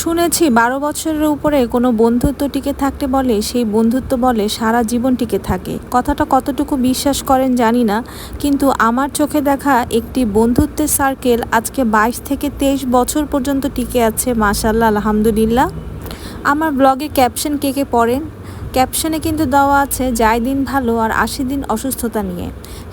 শুনেছি বারো বছরের উপরে কোনো বন্ধুত্ব টিকে থাকতে বলে, সেই বন্ধুত্ব বলে সারা জীবন টিকে থাকে। কথাটা কতটুকু বিশ্বাস করেন জানি না, কিন্তু আমার চোখে দেখা একটি বন্ধুত্বের সার্কেল আজকে বাইশ থেকে তেইশ বছর পর্যন্ত টিকে আছে মাসাল্লাহ আলহামদুলিল্লাহ। আমার ব্লগে ক্যাপশন কে কে পড়েন ক্যাপশনে কিন্তু দেওয়া আছে যায় দিন ভালো আর আশি দিন অসুস্থতা নিয়ে।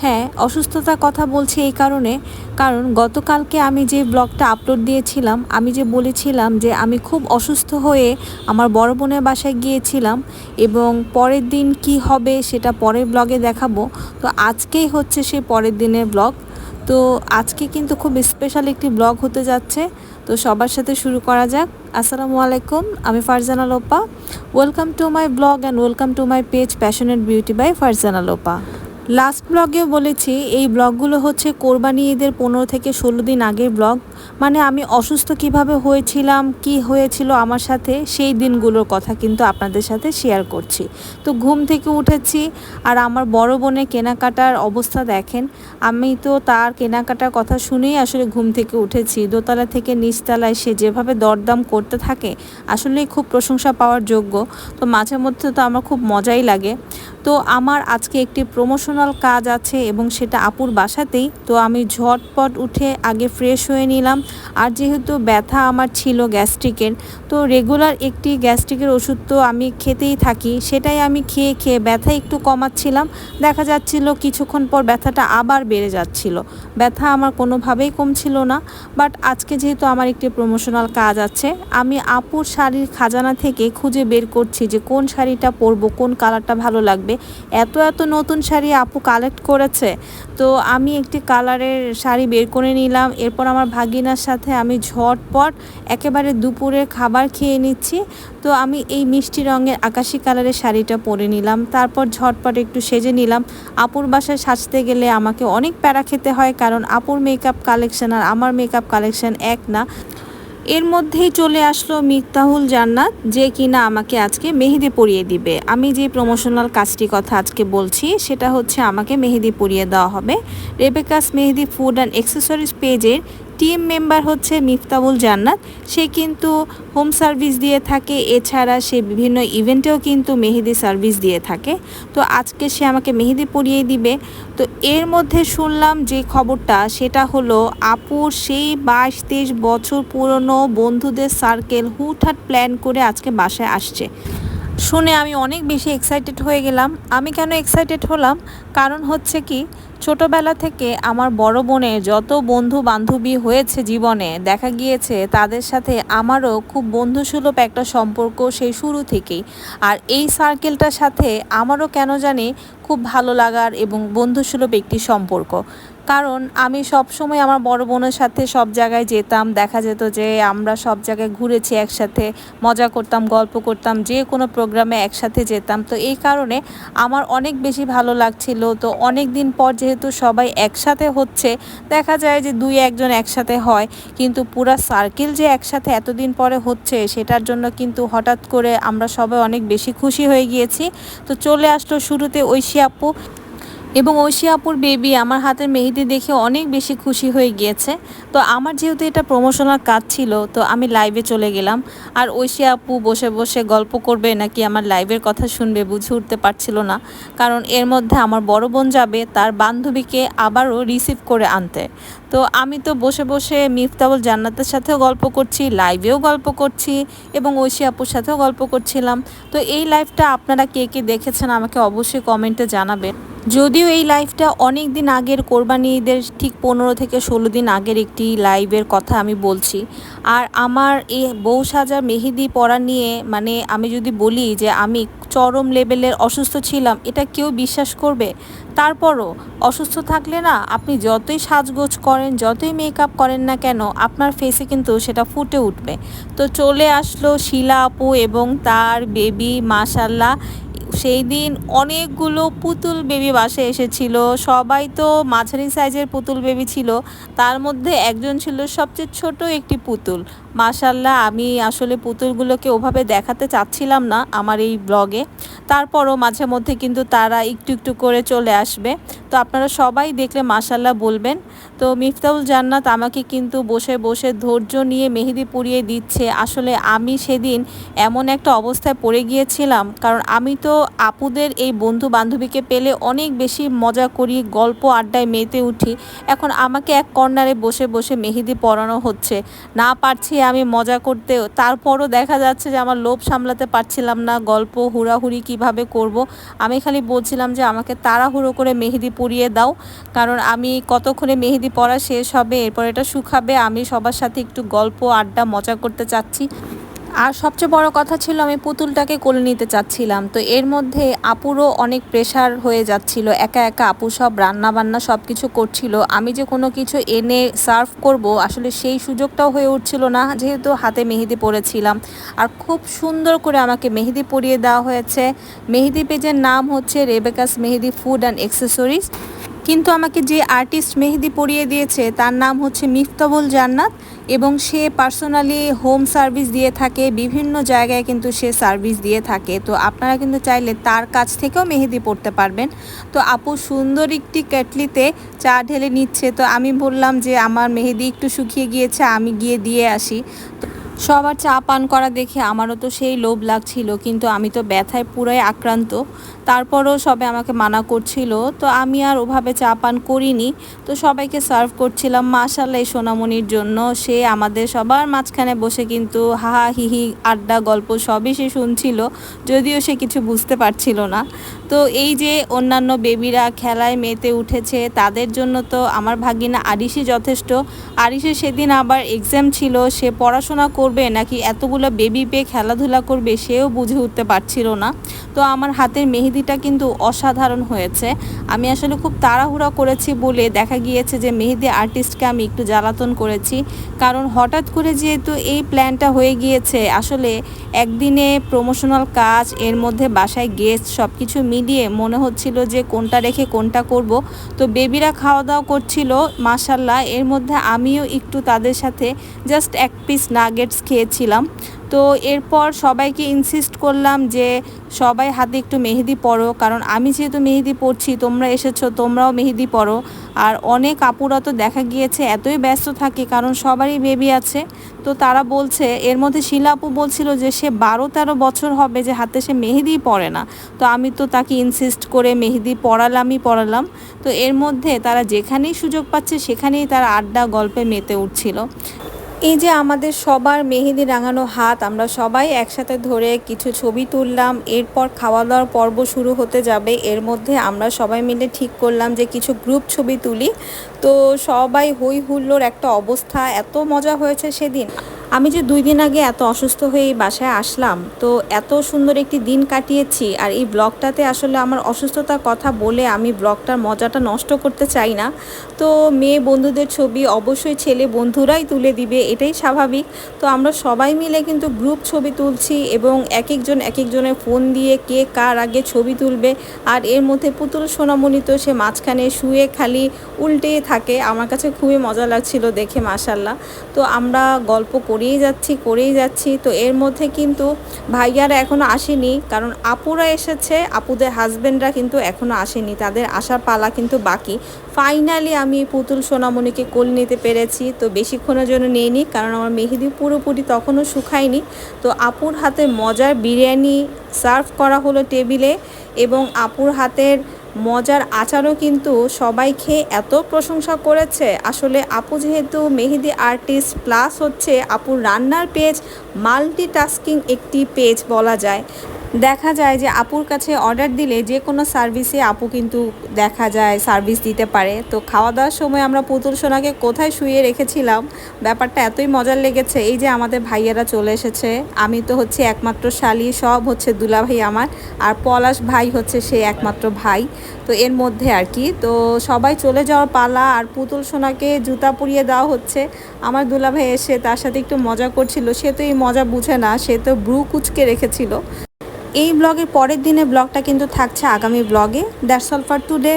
হ্যাঁ অসুস্থতার কথা বলছি এই কারণে, কারণ গতকালকে আমি যে ব্লগটা আপলোড দিয়েছিলাম, আমি যে বলেছিলাম যে আমি খুব অসুস্থ হয়ে আমার বড় বোনের বাসায় গিয়েছিলাম এবং পরের দিন কি হবে সেটা পরের ব্লগে দেখাবো। তো আজকেই হচ্ছে সেই পরের দিনের ব্লগ। তো আজকে কিন্তু খুব স্পেশাল একটি ব্লগ হতে যাচ্ছে। তো সবার সাথে শুরু করা যাক। আসসালামু আলাইকুম, আমি Farzana Lopa welcome to my blog and welcome to my page passionate beauty by Farzana Lopa last ব্লগেও বলেছি, এই ব্লগগুলো হচ্ছে কোরবানি ঈদের পনেরো থেকে ষোলো দিন আগের ব্লগ। মানে আমি অসুস্থ কীভাবে হয়েছিলাম, কি হয়েছিল আমার সাথে, সেই দিনগুলোর কথা কিন্তু আপনাদের সাথে শেয়ার করছি। তো ঘুম থেকে উঠেছি আর আমার বড় বোনের কেনাকাটার অবস্থা দেখেন। আমি তো তার কেনাকাটার কথা শুনেই আসলে ঘুম থেকে উঠেছি। দোতলা থেকে নিচতলায় সে যেভাবে দরদাম করতে থাকে, আসলেই খুব প্রশংসা পাওয়ার যোগ্য। তো মাঝে মধ্যে তো আমার খুব মজাই লাগে। তো আমার আজকে একটি প্রমোশনাল কাজ আছে এবং সেটা আপুর বাসাতেই, তো আমি ঝটপট উঠে আগে ফ্রেশ হয়ে নিলাম। আর যেহেতু ব্যথা আমার ছিল গ্যাস্ট্রিকের, তো রেগুলার একটি গ্যাস্ট্রিকের ওষুধ তো আমি খেতেই থাকি, সেটাই আমি খেয়ে খেয়ে ব্যথা একটু কমাচ্ছিলাম। দেখা যাচ্ছিল কিছুক্ষণ পর ব্যথাটা আবার বেড়ে যাচ্ছিল। ব্যথা আমার কোনোভাবেই কমছিল না বাট আজকে যেহেতু আমার একটি প্রমোশনাল কাজ আছে, আমি আপুর শাড়ির খাজানা থেকে খুঁজে বের করছি যে কোন শাড়িটা পরবো, কোন কালারটা ভালো লাগবে। এত এত নতুন শাড়ি আপু কালেক্ট করেছে। তো আমি একটি কালারের শাড়ি বের করে নিলাম। এরপর আমার ভাগিনার সাথে আমি ঝটপট একেবারে দুপুরে খাবার খেয়ে নিচ্ছি। তো আমি এই মিষ্টি রঙের আকাশি কালারের শাড়িটা পরে নিলাম। তারপর ঝটপট একটু সেজে নিলাম। আপুর বাসায় সাজতে গেলে আমাকে অনেক প্যারা খেতে হয়, কারণ আপুর মেকআপ কালেকশন আর আমার মেকআপ কালেকশন এক না। এর মধ্যেই চলে আসলো মিফতাহুল জান্নাত, যে কিনা আমাকে আজকে মেহেদি পরিয়ে দিবে। আমি যে প্রমোশনাল কাজটি কথা আজকে বলছি, সেটা হচ্ছে আমাকে মেহেদি পরিয়ে দেওয়া হবে। Rebecca's Mehedi food and accessories পেজের টিম মেম্বার হচ্ছে মিফতাবুল জান্নাত। সে কিন্তু হোম সার্ভিস দিয়ে থাকে, এছাড়া সে বিভিন্ন ইভেন্টেও কিন্তু মেহেদি সার্ভিস দিয়ে থাকে। তো আজকে সে আমাকে মেহেদি পরিয়ে দিবে। তো এর মধ্যে শুনলাম যে খবরটা, সেটা হলো আপুর সেই বাইশ তেইশ বছর পুরনো বন্ধুদের সার্কেল হুটহাট প্ল্যান করে আজকে বাসায় আসছে। শুনে আমি অনেক বেশি এক্সাইটেড হয়ে গেলাম। আমি কেন এক্সাইটেড হলাম? কারণ হচ্ছে কি, ছোটবেলা থেকে আমার বড় বোনের যত বন্ধু বান্ধবী হয়েছে জীবনে, দেখা গিয়েছে তাদের সাথে আমারও খুব বন্ধুসুলভ একটা সম্পর্ক সেই শুরু থেকেই। আর এই সার্কেলটার সাথে আমারও কেন জানি খুব ভালো লাগার এবং বন্ধুসুলভ একটি সম্পর্ক। কারণ আমি সব সময় আমার বড় বোনের সাথে সব জায়গায় যেতাম। দেখা যেত যে আমরা সব জায়গায় ঘুরেছি, একসাথে মজা করতাম, গল্প করতাম, যে কোনো প্রোগ্রামে একসাথে যেতাম। তো এই কারণে আমার অনেক বেশি ভালো লাগছিল। তো অনেক দিন পর যেহেতু সবাই একসাথে হচ্ছে, দেখা যায় যে দুই একজন একসাথে হয়। কিন্তু পুরা সার্কেল যে একসাথে এতদিন পরে হচ্ছে, সেটার জন্য কিন্তু হঠাৎ করে আমরা সবাই অনেক বেশি খুশি হয়ে গিয়েছি। তো চলে আসলো শুরুতে ঐশী আপু। এবং ঐশী আপুর বেবি আমার হাতের মেহেদি দেখে অনেক বেশি খুশি হয়ে গিয়েছে। তো আমার যেহেতু এটা প্রমোশনাল কাজ ছিল, তো আমি লাইভে চলে গেলাম। আর ঐশী আপু বসে বসে গল্প করবে নাকি আমার লাইভের কথা শুনবে বুঝে উঠতে পারছিল না। কারণ এর মধ্যে আমার বড় বোন যাবে, তার বান্ধবীকে আবারও রিসিভ করে আনতে। তো আমি তো বসে বসে মিফতাবুল জান্নাতের সাথেও গল্প করছি, লাইভেও গল্প করছি এবং ঐশী আপুর সাথেও গল্প করছিলাম। তো এই লাইভটা আপনারা কে কে দেখেছেন আমাকে অবশ্যই কমেন্টে জানাবেন। যদিও এই লাইভটা অনেক দিন আগের কোরবানি ঈদের ঠিক পনেরো থেকে ষোলো দিন আগের একটি লাইভের কথা আমি বলছি। আর আমার এই বউ সাজা মেহেদি পরা নিয়ে মানে আমি যদি বলি যে আমি চরম লেভেলের অসুস্থ ছিলাম, এটা কেউ বিশ্বাস করবে? তারপরও অসুস্থ থাকলে না আপনি যতই সাজগোজ করেন যতই মেকআপ করেন না কেন, আপনার ফেসে কিন্তু সেটা ফুটে উঠবে। তো চলে আসলো শিলা আপু এবং তার বেবি মাসাল্লাহ সেই দিন অনেকগুলো পুতুল বেবি বাসে এসেছিল। সবাই তো মাঝারি সাইজের পুতুল বেবি ছিল। তার মধ্যে একজন ছিল সবচেয়ে ছোট একটি পুতুল। মাশাল্লাহ আমি আসলে পুতুলগুলোকে ওভাবে দেখাতে চাচ্ছিলাম না আমার এই ব্লগে। তারপরও মাঝে মধ্যে কিন্তু তারা একটু একটু করে চলে আসবে। তো আপনারা সবাই দেখলে মাশাল্লাহ বলবেন। তো মিফতাউল জান্নাত আমাকে কিন্তু বসে বসে ধৈর্য নিয়ে মেহেদি পুড়িয়ে দিচ্ছে। আসলে আমি সেদিন এমন একটা অবস্থায় পড়ে গিয়েছিলাম। কারণ আমি তো আপুদের এই বন্ধু বান্ধবীকে পেলে অনেক বেশি মজা করি, গল্প আড্ডায় মেতে উঠি। এখন আমাকে এক কর্নারে বসে বসে মেহেদি পরানো হচ্ছে। না পারছি আমি মজা করতে তারপরও দেখা যাচ্ছে যে আমার লোভ সামলাতে পারছিলাম না, গল্প হুড়াহুড়ি কীভাবে করব। আমি খালি বলছিলাম যে আমাকে তাড়াহুড়ো করে মেহেদি পরিয়ে দাও, কারণ আমি কতক্ষণে মেহেদি পরা শেষ হবে, এরপর এটা শুকাবে, আমি সবার সাথে একটু গল্প, আড্ডা, মজা করতে চাচ্ছি। আর সবচেয়ে বড় কথা ছিল আমি পুতুলটাকে কোলে নিতে চাচ্ছিলাম। তো এর মধ্যে আপুরও অনেক প্রেশার হয়ে যাচ্ছিল। একা একা আপু সব রান্না বান্না সব কিছু করছিল। আমি যে কোনো কিছু এনে সার্ভ করব, আসলে সেই সুযোগটাও হয়ে উঠছিল না। যেহেতু হাতে মেহেদি পরেছিলাম। আর খুব সুন্দর করে আমাকে মেহেদি পরিয়ে দেওয়া হয়েছে। মেহেদি পেজের নাম হচ্ছে Rebecca's Mehedi food and accessories কিন্তু আমাকে যে আর্টিস্ট মেহেদি পরিয়ে দিয়েছে, তার নাম হচ্ছে মিফতাবুল জান্নাত। এবং সে পার্সোনালি হোম সার্ভিস দিয়ে থাকে, বিভিন্ন জায়গায় কিন্তু সে সার্ভিস দিয়ে থাকে। তো আপনারা কিন্তু চাইলে তার কাছ থেকেও মেহেদি পড়তে পারবেন। তো আপু সুন্দর একটি কেটলিতে চা ঢেলে নিচ্ছে। তো আমি বললাম যে, আমার মেহেদি একটু শুকিয়ে গিয়েছে, আমি গিয়ে দিয়ে আসি। তো সবার চা পান করা দেখে আমারও তো সেই লোভ লাগছিল, কিন্তু আমি তো ব্যথায় পুরাই আক্রান্ত। তারপরও সবাই আমাকে মানা করছিল, তো আমি আর ওভাবে চা পান করিনি। তো সবাইকে সার্ভ করছিলাম মাশাল্লাহ এই সোনামণির জন্য। সে আমাদের সবার মাঝখানে বসে কিন্তু হাহা হিহি আড্ডা গল্প সবই সে শুনছিল, যদিও সে কিছু বুঝতে পারছিল না। তো এই যে অন্যান্য বেবিরা খেলায় মেতে উঠেছে, তাদের জন্য তো আমার ভাগিনা আরিসি যথেষ্ট। আরিসে সেদিন আবার এক্সাম ছিল, সে পড়াশোনা করবে নাকি এতগুলো বেবি পেয়ে খেলাধুলা করবে সেও বুঝে উঠতে পারছিল না। তো আমার হাতের মেহেদিটা কিন্তু অসাধারণ হয়েছে। আমি আসলে খুব তাড়াহুড়া করেছি বলে দেখা গিয়েছে যে মেহেদি আর্টিস্টকে আমি একটু জ্বালাতন করেছি। কারণ হঠাৎ করে যেহেতু এই প্ল্যানটা হয়ে গিয়েছে, আসলে একদিনে প্রমোশনাল কাজ, এর মধ্যে বাসায় গেস্ট সব কিছু মিলিয়ে মনে হচ্ছিল যে কোনটা রেখে কোনটা করব। তো বেবিরা খাওয়া দাওয়া করছিল মাসাল্লাহ এর মধ্যে আমিও একটু তাদের সাথে জাস্ট এক পিস নাগেটস খেয়েছিলাম। তো এরপর সবাইকে ইনসিস্ট করলাম যে সবাই হাতে একটু মেহেদি পরো, কারণ আমি যেহেতু মেহেদি পরছি, তোমরা এসেছ, তোমরাও মেহেদি পরো। আর অনেক আপুরা তো দেখা গিয়েছে, এতই ব্যস্ত থাকে, কারণ সবারই বেবি আছে। তো তারা বলছে, এর মধ্যে শিলা আপু বলছিল যে সে বারো তেরো বছর হবে যে হাতে সে মেহেদিই পরে না। তো আমি তো তাকে ইনসিস্ট করে মেহেদি পড়ালামই পড়ালাম তো এর মধ্যে তারা যেখানেই সুযোগ পাচ্ছে, সেখানেই তারা আড্ডা গল্পে মেতে উঠছিল। এই যে আমাদের সবার মেহেদি রাঙানো হাত, আমরা সবাই একসাথে ধরে কিছু ছবি তুললাম, এরপর খাওয়া দাওয়ার পর্ব শুরু হতে যাবে। এর মধ্যে আমরা সবাই মিলে ঠিক করলাম যে কিছু গ্রুপ ছবি তুলি। তো সবাই হই হুল্লোর একটা অবস্থা, এত মজা হয়েছে সেদিন। আমি যে দুই দিন আগে এত অসুস্থ হয়ে এই বাসায় আসলাম, তো এত সুন্দর একটি দিন কাটিয়েছি আর এই ব্লগটাতে আসলে আমার অসুস্থতার কথা বলে আমি ব্লগটার মজাটা নষ্ট করতে চাই না। তো মেয়ে বন্ধুদের ছবি অবশ্যই ছেলে বন্ধুরাই তুলে দিবে, এটাই স্বাভাবিক। তো আমরা সবাই মিলে কিন্তু গ্রুপ ছবি তুলছি এবং এক একজন এক একজনের ফোন দিয়ে কে কার আগে ছবি তুলবে আর এর মধ্যে পুতুল সোনামণি তো সে মাঝখানে শুয়ে খালি উল্টে থাকে। আমার কাছে খুবই মজা লাগছিল দেখে মাসাল্লাহ তো আমরা গল্প করেই যাচ্ছি করেই যাচ্ছি। তো এর মধ্যে কিন্তু ভাইয়ারা এখনও আসেনি। কারণ আপুরা এসেছে, আপুদের হাজব্যান্ডরা কিন্তু এখনও আসেনি। তাদের আসার পালা কিন্তু বাকি। ফাইনালি আমি পুতুল সোনামণিকে কোল নিতে পেরেছি। তো বেশিক্ষণের জন্য নিইনি, কারণ আমার মেহেদি পুরোপুরি তখনও শুকায়নি। তো আপুর হাতে মজার বিরিয়ানি সার্ভ করা হলো টেবিলে এবং আপুর হাতের মজার আচারও কিন্তু সবাই খেয়ে এত প্রশংসা করেছে। আসলে আপু যেহেতু মেহেদি আর্টিস্ট প্লাস হচ্ছে, আপুর রান্নার পেজ মাল্টিটাস্কিং একটি পেজ বলা যায়। দেখা যায় যে আপুর কাছে অর্ডার দিলে যে কোনো সার্ভিসে আপু কিন্তু দেখা যায় সার্ভিস দিতে পারে। তো খাওয়া দাওয়ার সময় আমরা পুতুল সোনাকে কোথায় শুয়ে রেখেছিলাম? ব্যাপারটা এতই মজার লেগেছে। এই যে আমাদের ভাইয়েরা চলে এসেছে। আমি তো হচ্ছে একমাত্র শালি, সব হচ্ছে দুলা ভাই আমার। আর পলাশ ভাই হচ্ছে সে একমাত্র ভাই। তো এর মধ্যে আর কি। তো সবাই চলে যাওয়ার পালা আর পুতুল সোনাকে জুতা পরিয়ে দেওয়া হচ্ছে। আমার দুলা ভাই এসে তার সাথে একটু মজা করছিল। সে তো এই মজা বুঝে না। সে তো ব্রু কুচকে রেখেছিল। এই ব্লগের পরের দিনে ব্লগটা কিন্তু থাকছে আগামী ব্লগে। That's all for today